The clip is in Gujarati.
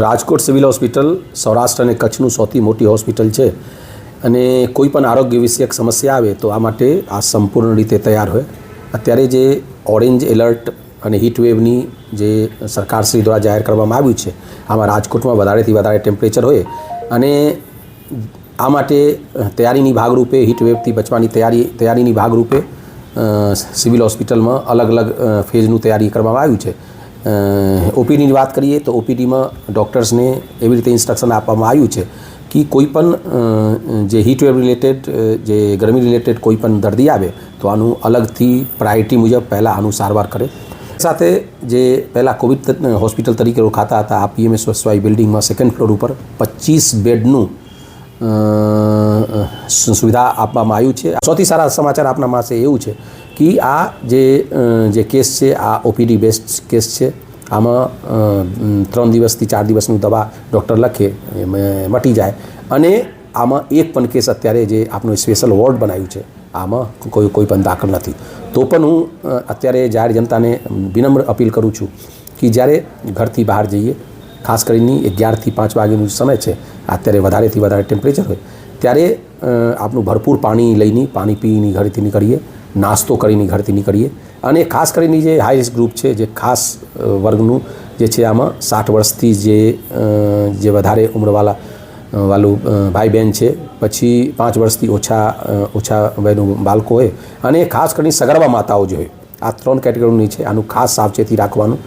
રાજકોટ સિવિલ હોસ્પિટલ સૌરાષ્ટ્ર અને કચ્છનું સૌથી મોટી હોસ્પિટલ છે અને કોઈ પણ આરોગ્ય વિષયક સમસ્યા આવે તો આ માટે આ સંપૂર્ણ રીતે તૈયાર હોય. અત્યારે જે ઓરેન્જ એલર્ટ અને હીટવેવની જે સરકારશ્રી દ્વારા જાહેર કરવામાં આવ્યું છે, આમાં રાજકોટમાં વધારેથી વધારે ટેમ્પરેચર હોય અને આ માટે તૈયારીની ભાગરૂપે હીટવેવથી બચવાની તૈયારી, તૈયારીની ભાગરૂપે સિવિલ હોસ્પિટલમાં અલગ અલગ ફેઝનું તૈયારી કરવામાં આવ્યું છે. ઓપીડીની વાત કરીએ તો ઓપીડીમાં ડૉક્ટર્સને એવી રીતે ઇન્સ્ટ્રક્શન આપવામાં આવ્યું છે કે કોઈપણ જે હીટ વેવ રિલેટેડ જે ગરમી રિલેટેડ કોઈપણ દર્દી આવે તો આનું અલગથી પ્રાયોરિટી મુજબ પહેલાં આનું સારવાર કરે. સાથે જે પહેલાં કોવિડ હોસ્પિટલ તરીકે ઓળખાતા હતા આ પીએમએસ વસવાઈ બિલ્ડિંગમાં સેકન્ડ ફ્લોર ઉપર પચીસ બેડનું સુવિધા આપવામાં આવ્યું છે. સૌથી સારા સમાચાર આપના પાસે એવું છે કે આ જે જે કેસ છે, આ ઓપીડી બેસ્ડ કેસ છે, આમાં ત્રણ દિવસથી ચાર દિવસનું દવા ડૉક્ટર લખે મટી જાય. અને આમાં એક પણ કેસ અત્યારે જે આપણું સ્પેશિયલ વોર્ડ બનાવ્યું છે, આમાં કોઈ કોઈ પણ દાખલ નથી. તો પણ હું અત્યારે જાહેર જનતાને વિનમ્ર અપીલ કરું છું કે જ્યારે ઘરથી બહાર જઈએ ખાસ કરીને અગિયારથી પાંચ વાગ્યાનો સમય છે, અત્યારે વધારેથી વધારે ટેમ્પરેચર હોય, ત્યારે આપણું ભરપૂર પાણી લઈને પાણી પીને ઘરેથી નીકળીએ, નાસ્તો કરીને ઘરથી નીકળીએ અને ખાસ કરીને જે હાઈ રિસ્ક ગ્રુપ છે, જે ખાસ વર્ગનું જે છે આમાં સાઠ વર્ષથી જે જે વધારે ઉંમરવાળા વાલું ભાઈ બહેન છે, પછી પાંચ વર્ષથી ઓછા ઓછા વયનું બાળકો હોય અને ખાસ કરીને સગર્ભા માતાઓ જે હોય, આ ત્રણ કેટેગરીની છે, આનું ખાસ સાવચેતી રાખવાનું.